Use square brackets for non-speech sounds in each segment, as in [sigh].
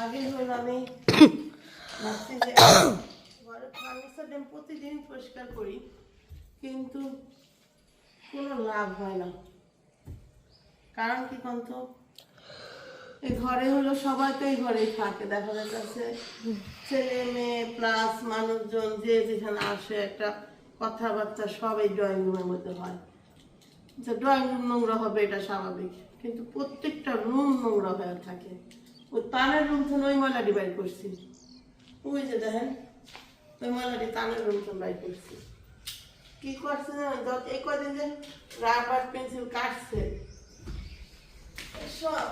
আগে ফার্নিচার আমি প্রতিদিন পরিষ্কার করি কিন্তু কোনো লাভ হয় না। কারণ কি কন্ত ঘরে হলো সবাই তো এই ঘরেই থাকে। দেখা যাচ্ছে ছেলে, মেয়ে প্লাস মানুষজন যে যেখানে আসে একটা কথাবার্তা সবাই ড্রয়িং রুমের মধ্যে হয়। যে ড্রয়িং রুম নোংরা হবে এটা স্বাভাবিক, কিন্তু প্রত্যেকটা রুম নোংরা হয়ে থাকে। ওই তানের রুম থেকে ওই ময়লাটি বাইর করছি। ওই যে দেখেন, ওই ময়লাটি তানের রুম থেকে বাইর করছি। কি করছে এই কদিন যে রাবার পেন্সিল কাটছে। সব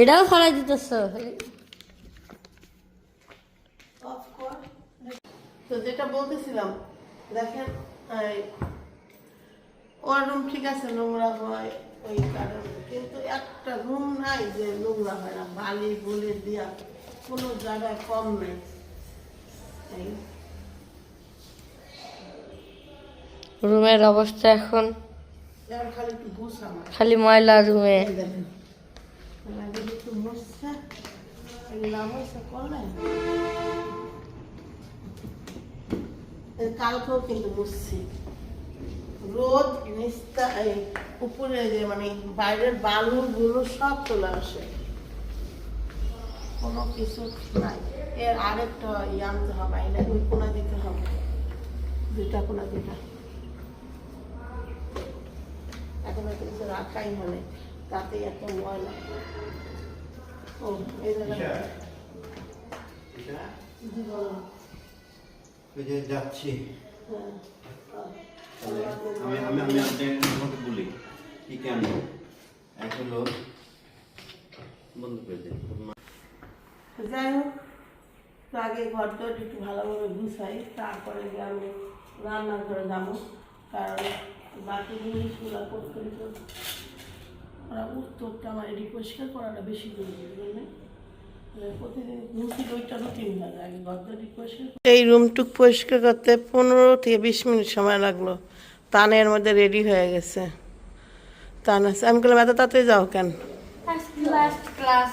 এটাও ফলাই দিতেছ? তো যেটা বলতেছিলাম দেখেন ওর রুম ঠিক আছে নোংরা হয় ওই কারণে। কিন্তু একটা রুম নাই যে নোংরা হয় না বালি বলে দিয়া কোনো জায়গায় কম নাই। রুমের অবস্থা এখন খালি ময়লা রুমে। আমাদের একটু মুছছে এগুলো সব করলেন কালকেও কিন্তু মুছছি রোদ নিস্তা উপরে যে মানে বাইরের বালু গুলো সব চলে আসে কোনো কিছু নাই এর আরেকটা ইয়ে আনতে হবে এটা ওই কোনা দিতে হবে দুইটা কোনা দুইটা এখন রাখাই মানে তাতে এত ময়লা। ও এই জায়গাটা যাচ্ছি। হ্যাঁ তাহলে আমি আমি আমি আপনাকে বলি। কি কেন? এক হলো বন্ধ করে দিন। যাই হোক তো আগে ঘর তো একটু ভালোভাবে গুছাই তারপরে গিয়ে আমি রান্নাঘরে যাব। কারণ বাকি জিনিসগুলো করতে উত্তরটা আমার এটি পরিষ্কার করাটা বেশি জরুরি বুঝলেন? হয়ে পরিষ্কার এই রুমটুক পরিষ্কার করতে পনেরো থেকে বিশ মিনিট সময় লাগল। তানের মধ্যে রেডি হয়ে গেছে। তান আছে। আমি বললাম এত তাড়াতাড়ি যাও কেন? লাস্ট ক্লাস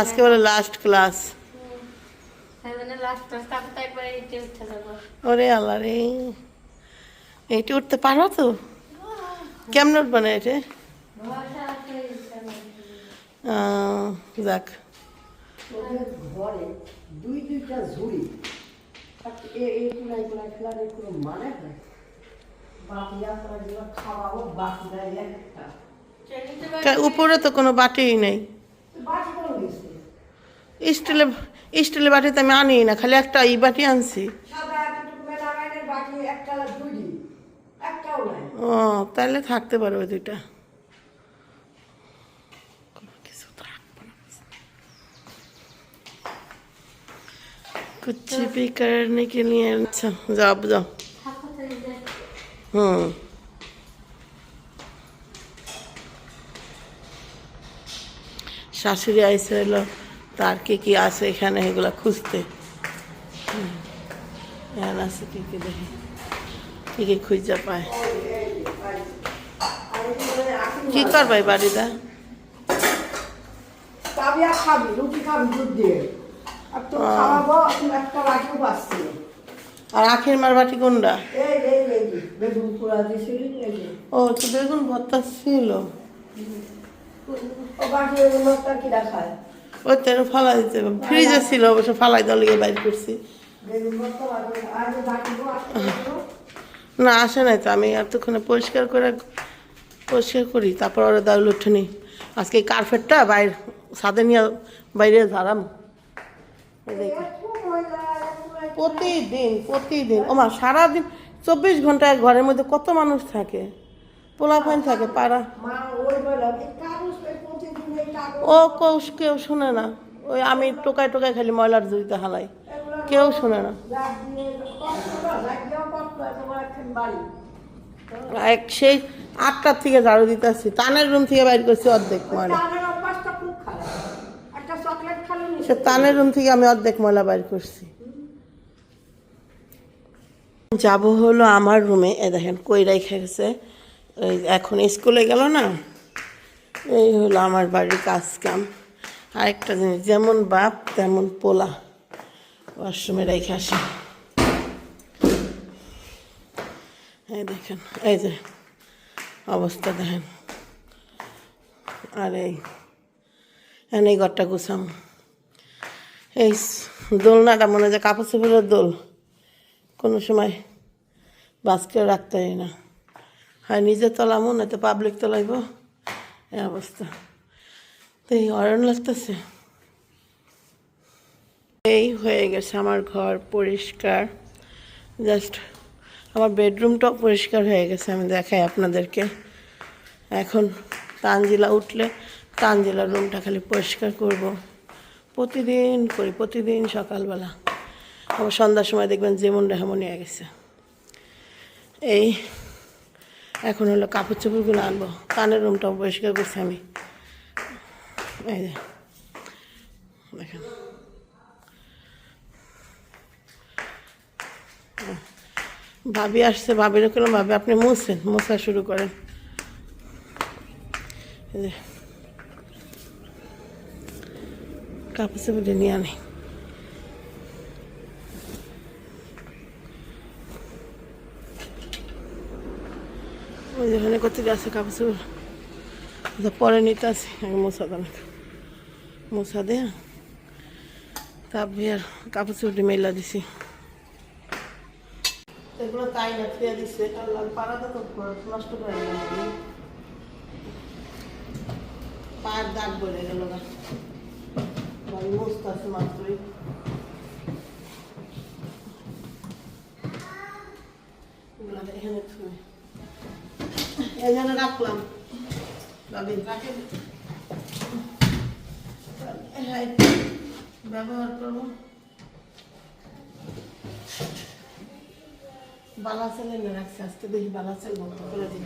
আজকে বলে লাস্ট ক্লাস লাস্ট ক্লাস ওরে আল্লাহ রে। এইটা উঠতে পারো তো? কেমন উঠবে না এটা যাক। দুই দুইটা ঝুড়ি এই মানে হয়? উপরে তো কোনো বাটিই নেই। স্টিলের স্টিলের বাটিতে আমি আনি না খালি একটা ই বাটি আনছি। ও তাহলে থাকতে পারবে দুইটা কিছু তো রাখব না। कुछ भी करने के लिए अच्छा जाओ जाओ হুম শাশুড়ি আইসে এলো তার কি কি আছে এখানে এগুলো খুঁজতে হুম। এখানে আছে কি কি দেখি কি কি খুঁজে পায় কি করবাই বাড়িটা তাবিয়া খাবি রুটি খাবি দুধ দিয়ে আর আখের মার বাটি কোনটা ও তো বেগুন ভর্তা ছিল। ওই তো দিতে ফ্রিজে ছিল অবশ্য ফালাই বাইর করছি। না। আসে নাই তো। আমি এতক্ষণে পরিষ্কার করে পরিষ্কার করি। তারপর ওরা দাউল উঠেনি আজকে কার্পেটটা বাইর ছাদে নিয়ে বাইরে ঝাড়াম। দেখো। প্রতিদিন প্রতিদিন। ওমা, সারাদিন চব্বিশ ঘন্টায় ঘরের মধ্যে কত মানুষ থাকে? পোলাপাইন থাকে, পাড়া। মা ও কেউ কেউ শোনে না। ওই আমি টোকায় টোকায় খালি ময়লার জড়িতে হালাই। কেউ শোনে না। এক সেই আটটার থেকে ঝাড়ু দিতেছি তানের রুম থেকে বাইর করছি অর্ধেক ময়লা তাদের অভ্যাসটা খুব খারাপ একটা চকলেট খালো নি সে তানের রুম থেকে আমি অর্ধেক ময়লা বাইর করছি। যাব হলো আমার রুমে এ। দেখেন কই রেখে গেছে। এখন স্কুলে গেল না? এই হলো আমার বাড়ির কাজ কাম। আরেকটা জিনিস, যেমন বাপ, তেমন পোলা। ওয়াশরুমে রেখে আসে। এই দেখেন, এই যে অবস্থা দেখেন। আর এই এই ঘরটা গুছাম এই দোলনাটা মনে হয় কাপড় চোপড়ের দোল। কোনো সময় বাসকেও রাখতে হয় না। হয় নিজে তলামো না তো পাবলিক তলাইব এই অবস্থা। তো এই অরণ লাগতেছে। এই হয়ে গেছে আমার ঘর পরিষ্কার। জাস্ট আমার বেডরুমটাও পরিষ্কার হয়ে গেছে, আমি দেখাই আপনাদেরকে। এখন তানজিলা উঠলে তানজিলার রুমটা খালি পরিষ্কার করব। প্রতিদিন করি, প্রতিদিন সকালবেলা। আবার সন্ধ্যার সময় দেখবেন যেমন রেহামন হয়ে গেছে। এই এখন হলো কাপড় চোপড়গুলো আনব। কানের রুমটাও পরিষ্কার করছি আমি। এই যে, দেখেন। ভাবি আসছে ভাবির করলাম ভাবি আপনি মুছছেন? মোছা শুরু করেন। এই যে। কাপড় চোপড়ে নিয়ে আনি ওই যেখানে কোথায় আছে কাপড় পরে নিতে আসি আগে মোছা দেন মোছা দেয়া তারপরে আর কাপড় চোপড়ে মেলা দিছি এগুলো তাই না ফিরে দাগ বলে গেল আছে মাত্রই এখানে এখানে রাখলাম ব্যবহার করব বালা না রাখছে আজকে দেখি বালা ছেলে বন্ধ করে দিই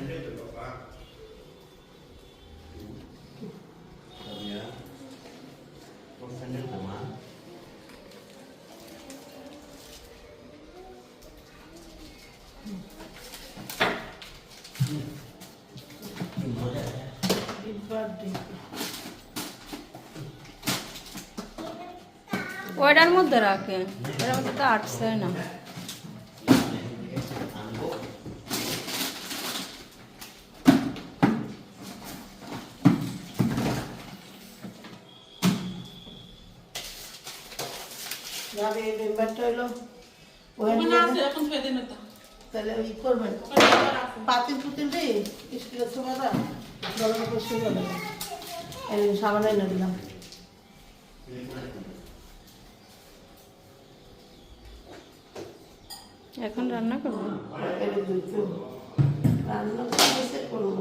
মধ্যে তো আটছে না যাবে এই মেম্বারটা হলো ওখানে তাহলে ওই করবেন পাতিল পুতিল রে গরম সাবান এনে দিলাম এখন রান্না করব? রান্না তো নিচে করব।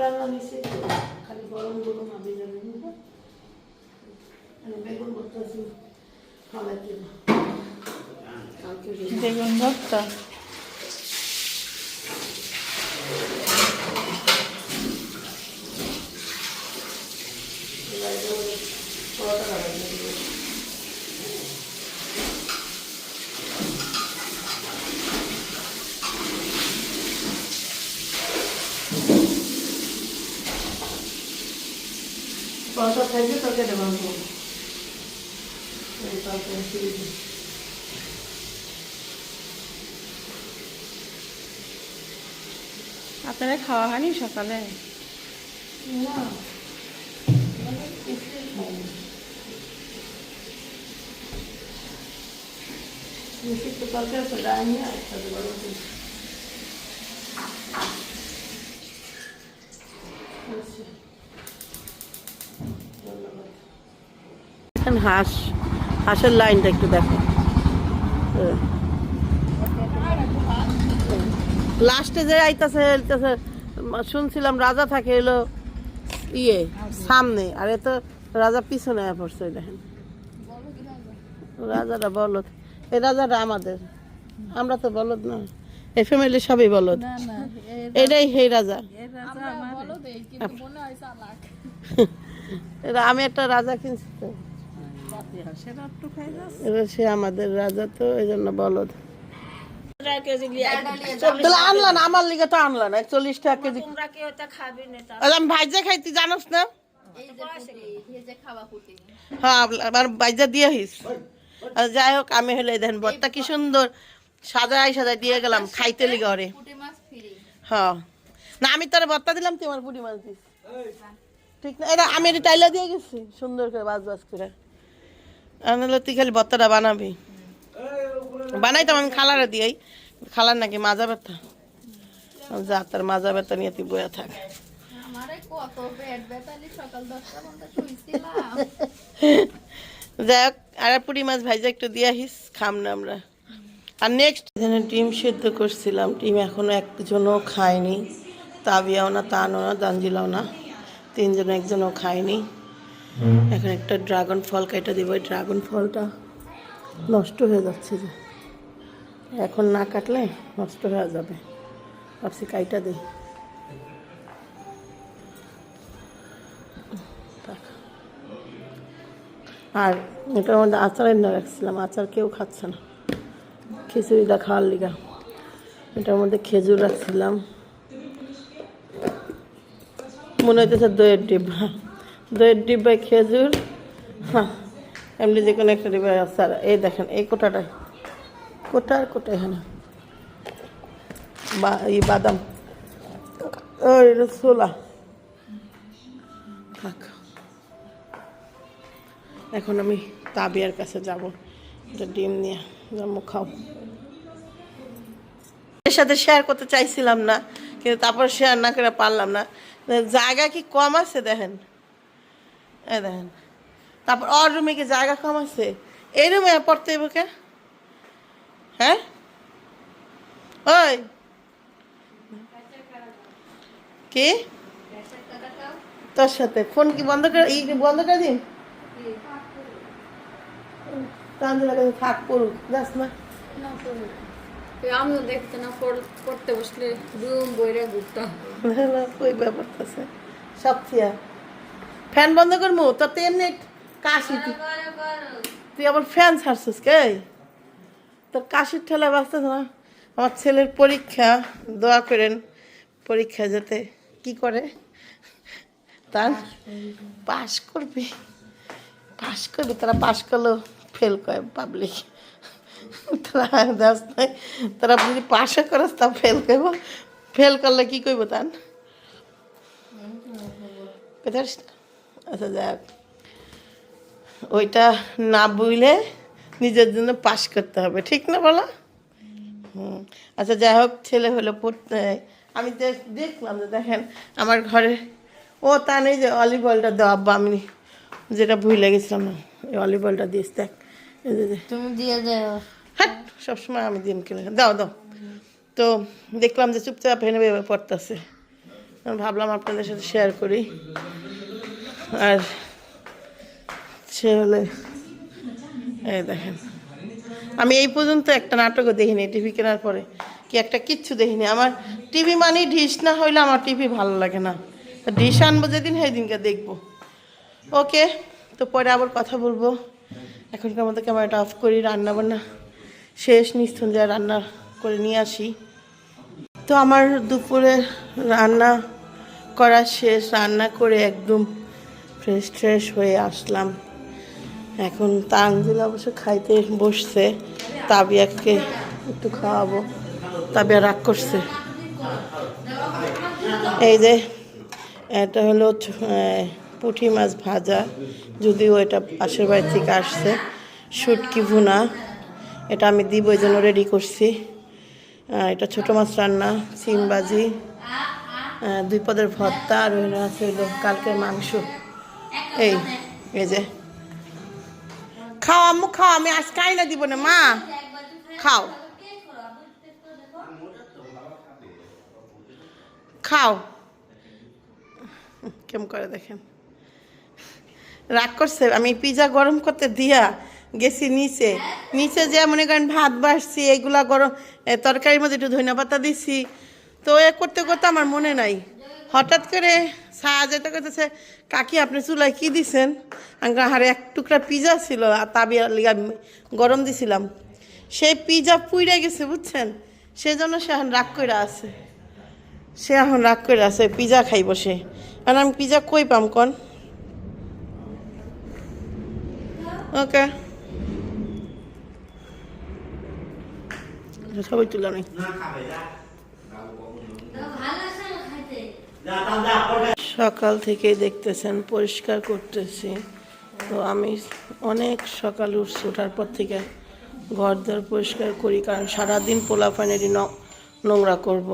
রান্না নিচে খালি গরম গরম আমি যাবে বেগুন খাবার বেগুন ভর্তা? দেবো তরকারি আপনারা খাওয়া হয়নি সকালে? না। তরকারি তো ডাইনি আর সাথে গরম করে। আচ্ছা। ধন্যবাদ। এখানে হাঁস হাঁসের লাইনটা একটু দেখো। লাস্টে যে আইতাছে আইতাছে শুনছিলাম রাজা থাকে এলো ইয়ে সামনে আর এ তো রাজা পিছনে পড়ছে দেখেন। রাজাটা বলদ এই রাজাটা আমাদের। আমরা তো বলদ না এই ফ্যামিলি সবই বলদ। এটাই হে রাজা। [laughs] এটা আমি একটা রাজা কিনছি তো। এবার সে আমাদের রাজা তো এই জন্য বলদ। তাহলে আনলা না আমার লিগে তো আনলা না চল্লিশ টাকা কেজি। তোমরা আমি ভাইজা খাইতে জানোস না? হ্যাঁ আমার বাইজা দিয়ে হিস আর যাই হোক আমি হলে দেখেন বরটা কি সুন্দর। সাজাই সাজাই দিয়ে গেলাম খাইতে লিগে ওরে। হ্যাঁ। না আমি তোর বর্তা দিলাম তুই আমার বুড়ি মাছ দিস। ঠিক না? এটা আমি এটা টাইলা দিয়ে গেছি সুন্দর করে বাজ বাজ করে। আনলে তুই খালি বত্তাটা বানাবি। বানাইতাম আমি খালারে দিয়াই। খালার নাকি মাজা ব্যথা। যা তার মাজা ব্যথা নিয়ে তুই বয়ে থাক। যাই হোক আর পুরি মাছ ভাইজা একটু দিয়ে আসিস খাম না আমরা। আর নেক্সট এখানে ডিম সিদ্ধ করছিলাম। ডিম এখনও একজনও খায়নি। তাবিয়াও না তানও না দাঞ্জিলাও না। তিনজন একজনও খায়নি। এখন একটা ড্রাগন ফল কেটে দিব ড্রাগন ফলটা নষ্ট হয়ে যাচ্ছে যে। এখন না কাটলে নষ্ট হয়ে যাবে। ভাবছি কাইটা দিই। আর এটার মধ্যে আচার এনে রাখছিলাম, আচার কেউ খাচ্ছে না। খিচুড়িটা খাওয়ার লিগা। এটার মধ্যে খেজুর রাখছিলাম। মনে হইতেছে দইয়ের ডিব্বা দইয়ের ডিব্বায় খেজুর। হ্যাঁ এমনি যে কোনো একটা ডিব্বায় আচার এই দেখেন, এই কোটাটায় কোটার কোটা এখানে। বা, এই বাদাম। ওই এটা থাক। এখন আমি তাবিয়ার কাছে যাব। এটা ডিম নিয়ে। যাব খাও এর সাথে শেয়ার করতে চাইছিলাম না, কিন্তু তারপর শেয়ার না করে পারলাম না। জায়গা কি কম আছে দেখেন? এ দেখেন। তারপর ওর রুমে কি জায়গা কম আছে? এই রুমে পড়তে হবে কে? হ্যাঁ? ওই। কি? তোর সাথে। ফোন কি বন্ধ করে ই বন্ধ করে দিন তানজিলা কাছে থাক পড়ুক। যাস না। আমিও দেখতে না পড়তে বসলে রুম বইরে ঘুরতাম [laughs] আছে? সব ফ্যান বন্ধ করব তোর তো এমনি কাশি তুই আবার ফ্যান ছাড়ছিস কে? তোর কাশির ঠেলা বাঁচতে না? আমার ছেলের পরীক্ষা দোয়া করেন পরীক্ষা যাতে কি করে? তার পাশ করবে। পাশ করবে। তারা পাশ করলেও ফেল করে পাবলিক তারা দাস নাই। তারা যদি পাশে করে তা ফেল করব। ফেল করলে কি করব তান? কোথায়? আচ্ছা যাক। ওইটা না বুঝলে নিজের জন্য পাশ করতে হবে ঠিক না বলো? হুম। আচ্ছা যাই হোক ছেলে হলো পড়তে। আমি দেখলাম যে দেখেন আমার ঘরে ও তা নেই যে অলিভ অয়েলটা দেওয়া আব্বা আমি যেটা ভুলে গেছিলাম না এই অলিভ অয়েলটা দিস দেখ। তুমি দিয়ে যাও হ্যাঁ সবসময় আমি দিন কিনে দাও দাও। তো দেখলাম যে চুপচাপ হেনে পড়তেছে। আমি ভাবলাম আপনাদের সাথে শেয়ার করি। আর সে হলে এই দেখেন। আমি এই পর্যন্ত একটা নাটকও দেখিনি টিভি কেনার পরে। কি একটা কিচ্ছু দেখিনি। আমার টিভি মানে ডিশ, না হইলে আমার টিভি ভালো লাগে না। ডিশ আনব যেদিন সেই দিনকে দেখব। ওকে, তো পরে আবার কথা বলব। এখনকার মতো ক্যামেরাটা অফ করি, রান্না বান্না শেষ নিস্তুন যা রান্না করে নিয়ে আসি। তো আমার দুপুরে রান্না করা শেষ, রান্না করে একদম ফ্রেশ ট্রেশ হয়ে আসলাম। এখন তানজিল অবশ্য খাইতে বসছে। তাবিয়াকে একটু খাওয়াবো। তাবিয়া রাগ করছে। এই যে, এটা হলো পুঁটি মাছ ভাজা। যদিও এটা পাশের বাড়ি থেকে আসছে। শুটকি ভুনা। এটা আমি দিব, এই জন্য রেডি করছি। এটা ছোটো মাছ রান্না, সিম ভাজি দুই পদের ভর্তা, আর আছে কালকের মাংস। এই যে। খাও আম্মু খাও আমি আজ আজকে আইনা দিব না, মা। খাও। খাও। কেমন করে দেখেন। রাগ করছে, আমি পিজা গরম করতে দিয়া গেছি নিচে। নিচে যে মনে করেন ভাত বাড়ছি, এগুলা গরম তরকারির মধ্যে একটু ধনিয়া পাতা দিছি। তো এ করতে করতে আমার মনে নাই। হঠাৎ করে সাহা যেতে করতেছে কাকি আপনি চুলায় কি দিছেন? আমি হারে এক টুকরা পিজা ছিল আর তাবিয়া লিগা গরম দিছিলাম। সেই পিজা পুইরা গেছে বুঝছেন? সেজন্য সে এখন রাগ করে আছে। সে এখন রাগ করে আছে পিজা খাইব সে। কারণ আমি পিজা কই পাম কন? ওকে। সবাই তুলা নেই না খাবে যা। সকাল থেকে দেখতেছেন, পরিষ্কার করতেছি। তো আমি অনেক সকাল উঠছি, ওঠার পর থেকে ঘর দর পরিষ্কার করি, কারণ সারাদিন পোলা পানেরই নোংরা করব।